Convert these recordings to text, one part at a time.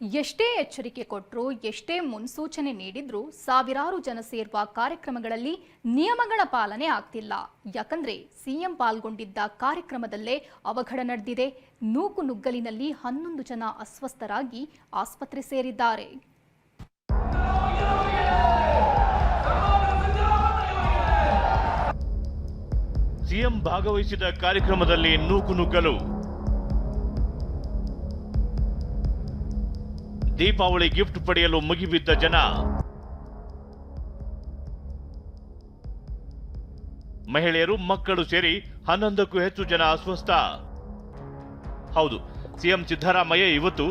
ಎಷ್ಟೇ ಎಚ್ಚರಿಕೆ ಕೊಟ್ಟರು ಎಷ್ಟೇ ಮುನ್ಸೂಚನೆ ನೀಡಿದ್ರೂ ಸಾವಿರಾರು ಜನ ಸೇರುವ ಕಾರ್ಯಕ್ರಮಗಳಲ್ಲಿ ನಿಯಮಗಳ ಪಾಲನೆ ಆಗ್ತಿಲ್ಲ. ಯಾಕಂದ್ರೆ ಸಿಎಂ ಪಾಲ್ಗೊಂಡಿದ್ದ ಕಾರ್ಯಕ್ರಮದಲ್ಲೇ ಅವಘಡ ನಡೆದಿದೆ. ನೂಕು ನುಗ್ಗಲಿನಲ್ಲಿ ಹನ್ನೊಂದು ಜನ ಅಸ್ವಸ್ಥರಾಗಿ ಆಸ್ಪತ್ರೆ ಸೇರಿದ್ದಾರೆ. ಸಿಎಂ ಭಾಗವಹಿಸಿದ ಕಾರ್ಯಕ್ರಮದಲ್ಲಿ ನೂಕುನುಗ್ಗಲು ದೀಪಾವಳಿ ಗಿಫ್ಟ್ ಪಡೆಯಲು ಮುಗಿಬಿದ್ದ ಜನ. ಮಹಿಳೆಯರು, ಮಕ್ಕಳು ಸೇರಿ ಹನ್ನೊಂದಕ್ಕೂ ಹೆಚ್ಚು ಜನ ಅಸ್ವಸ್ಥ. ಹೌದು, ಸಿಎಂ ಸಿದ್ದರಾಮಯ್ಯ ಇವತ್ತು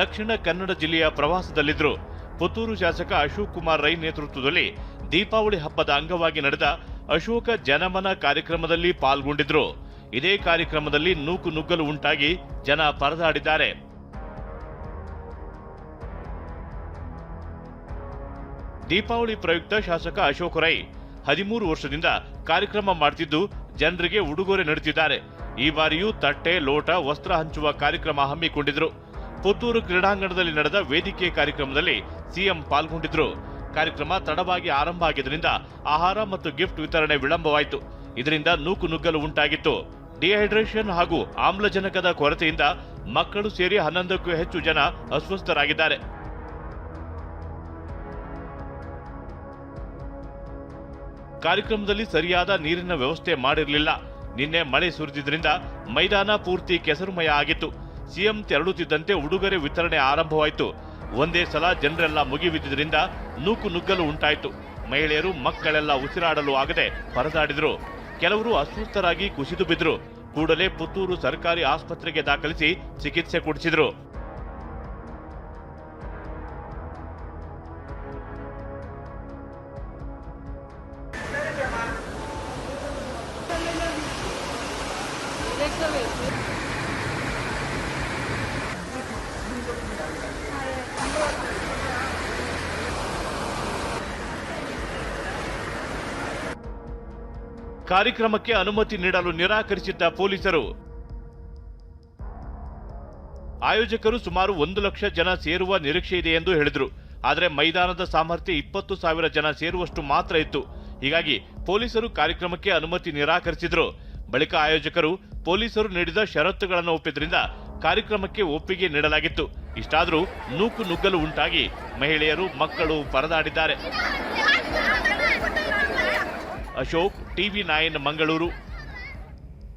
ದಕ್ಷಿಣ ಕನ್ನಡ ಜಿಲ್ಲೆಯ ಪ್ರವಾಸದಲ್ಲಿದ್ದರು. ಪುತ್ತೂರು ಶಾಸಕ ಅಶೋಕ್ ಕುಮಾರ್ ರೈ ನೇತೃತ್ವದಲ್ಲಿ ದೀಪಾವಳಿ ಹಬ್ಬದ ಅಂಗವಾಗಿ ನಡೆದ ಅಶೋಕ ಜನಮನ ಕಾರ್ಯಕ್ರಮದಲ್ಲಿ ಪಾಲ್ಗೊಂಡಿದ್ರು ಇದೇ ಕಾರ್ಯಕ್ರಮದಲ್ಲಿ ನೂಕು ನುಗ್ಗಲು ಉಂಟಾಗಿ ಜನ ಪರದಾಡಿದ್ದಾರೆ. ದೀಪಾವಳಿ ಪ್ರಯುಕ್ತ ಶಾಸಕ ಅಶೋಕ್ ರೈ ಹದಿಮೂರು ವರ್ಷದಿಂದ ಕಾರ್ಯಕ್ರಮ ಮಾಡ್ತಿದ್ದು ಜನರಿಗೆ ಉಡುಗೊರೆ ನೀಡುತ್ತಿದ್ದಾರೆ. ಈ ಬಾರಿಯೂ ತಟ್ಟೆ, ಲೋಟ, ವಸ್ತ್ರ ಹಂಚುವ ಕಾರ್ಯಕ್ರಮ ಹಮ್ಮಿಕೊಂಡಿದ್ರು. ಪುತ್ತೂರು ಕ್ರೀಡಾಂಗಣದಲ್ಲಿ ನಡೆದ ವೇದಿಕೆ ಕಾರ್ಯಕ್ರಮದಲ್ಲಿ ಸಿಎಂ ಪಾಲ್ಗೊಂಡಿದ್ರು. ಕಾರ್ಯಕ್ರಮ ತಡವಾಗಿ ಆರಂಭ ಆಗಿದ್ದರಿಂದ ಆಹಾರ ಮತ್ತು ಗಿಫ್ಟ್ ವಿತರಣೆ ವಿಳಂಬವಾಯಿತು. ಇದರಿಂದ ನೂಕು ನುಗ್ಗಲು ಉಂಟಾಗಿತ್ತು. ಡಿಹೈಡ್ರೇಷನ್ ಹಾಗೂ ಆಮ್ಲಜನಕದ ಕೊರತೆಯಿಂದ ಮಕ್ಕಳು ಸೇರಿ ಹನ್ನೊಂದಕ್ಕೂ ಹೆಚ್ಚು ಜನ ಅಸ್ವಸ್ಥರಾಗಿದ್ದಾರೆ. ಕಾರ್ಯಕ್ರಮದಲ್ಲಿ ಸರಿಯಾದ ನೀರಿನ ವ್ಯವಸ್ಥೆ ಮಾಡಿರಲಿಲ್ಲ. ನಿನ್ನೆ ಮಳೆ ಸುರಿದಿದ್ದರಿಂದ ಮೈದಾನ ಪೂರ್ತಿ ಕೆಸರುಮಯ ಆಗಿತ್ತು. ಸಿಎಂ ತೆರಳುತ್ತಿದ್ದಂತೆ ಉಡುಗೊರೆ ವಿತರಣೆ ಆರಂಭವಾಯಿತು. ಒಂದೇ ಸಲ ಜನರೆಲ್ಲ ಮುಗಿಬಿದ್ದರಿಂದ ನೂಕು ನುಗ್ಗಲು ಉಂಟಾಯಿತು. ಮಹಿಳೆಯರು, ಮಕ್ಕಳೆಲ್ಲ ಉಸಿರಾಡಲು ಆಗದೆ ಪರದಾಡಿದರು. ಕೆಲವರು ಅಸ್ವಸ್ಥರಾಗಿ ಕುಸಿದು ಬಿದ್ದರು ಕೂಡಲೇ ಪುತ್ತೂರು ಸರ್ಕಾರಿ ಆಸ್ಪತ್ರೆಗೆ ದಾಖಲಿಸಿ ಚಿಕಿತ್ಸೆ ಕೊಡಿಸಿದ್ರು. ಕಾರ್ಯಕ್ರಮಕ್ಕೆ ಅನುಮತಿ ನೀಡಲು ನಿರಾಕರಿಸಿದ್ದ ಪೊಲೀಸರು. ಆಯೋಜಕರು ಸುಮಾರು ಒಂದು ಲಕ್ಷ ಜನ ಸೇರುವ ನಿರೀಕ್ಷೆ ಇದೆ ಎಂದು ಹೇಳಿದರು. ಆದರೆ ಮೈದಾನದ ಸಾಮರ್ಥ್ಯ ಇಪ್ಪತ್ತು ಸಾವಿರ ಜನ ಸೇರುವಷ್ಟು ಮಾತ್ರ ಇತ್ತು. ಹೀಗಾಗಿ ಪೊಲೀಸರು ಕಾರ್ಯಕ್ರಮಕ್ಕೆ ಅನುಮತಿ ನಿರಾಕರಿಸಿದ್ರು. ಬಳಿಕ ಆಯೋಜಕರು ಪೊಲೀಸರು ನೀಡಿದ ಷರತ್ತುಗಳನ್ನು ಒಪ್ಪಿದ್ರಿಂದ ಕಾರ್ಯಕ್ರಮಕ್ಕೆ ಒಪ್ಪಿಗೆ ನೀಡಲಾಗಿತ್ತು. ಇಷ್ಟಾದರೂ ನೂಕು ನುಗ್ಗಲು ಉಂಟಾಗಿ ಮಹಿಳೆಯರು, ಮಕ್ಕಳು ಪರದಾಡಿದ್ದಾರೆ. Ashok, TV nine Mangaluru.